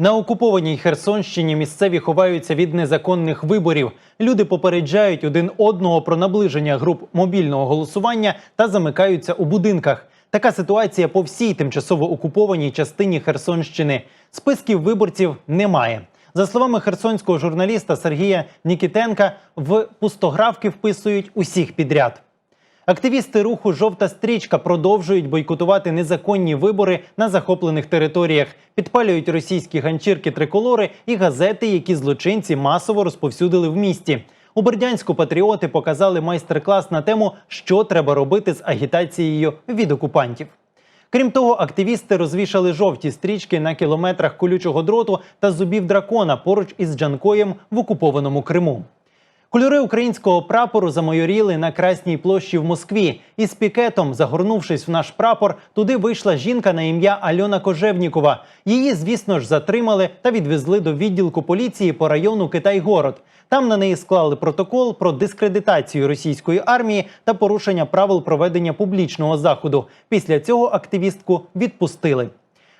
На окупованій Херсонщині місцеві ховаються від незаконних виборів. Люди попереджають один одного про наближення груп мобільного голосування та замикаються у будинках. Така ситуація по всій тимчасово окупованій частині Херсонщини. Списків виборців немає. За словами херсонського журналіста Сергія Нікітенка, в пустографки вписують усіх підряд. Активісти руху Жовта стрічка продовжують бойкотувати незаконні вибори на захоплених територіях, підпалюють російські ганчірки триколори і газети, які злочинці масово розповсюдили в місті. У Бердянську патріоти показали майстер-клас на тему, що треба робити з агітацією від окупантів. Крім того, активісти розвішали жовті стрічки на кілометрах колючого дроту та зубів дракона поруч із Джанкоєм в окупованому Криму. Кольори українського прапору замайоріли на Красній площі в Москві. Із пікетом, загорнувшись в наш прапор, туди вийшла жінка на ім'я Альона Кожевнікова. Її, звісно ж, затримали та відвезли до відділку поліції по району Китай-Город. Там на неї склали протокол про дискредитацію російської армії та порушення правил проведення публічного заходу. Після цього активістку відпустили.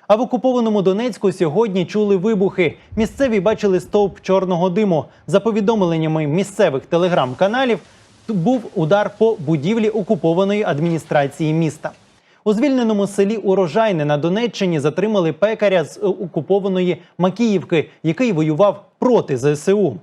А в окупованому Донецьку сьогодні чули вибухи. Місцеві бачили стовп чорного диму. За повідомленнями місцевих телеграм-каналів, був удар по будівлі окупованої адміністрації міста. У звільненому селі Урожайне на Донеччині затримали пекаря з е, окупованої Макіївки, який воював проти ЗСУ.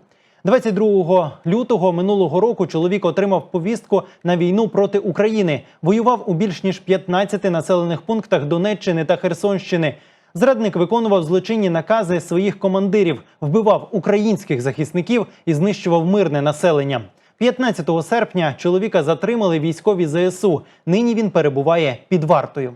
22 лютого минулого року чоловік отримав повістку на війну проти України. Воював у більш ніж 15 населених пунктах Донеччини та Херсонщини. Зрадник виконував злочинні накази своїх командирів, вбивав українських захисників і знищував мирне населення. 15 серпня чоловіка затримали військові ЗСУ. Нині він перебуває під вартою.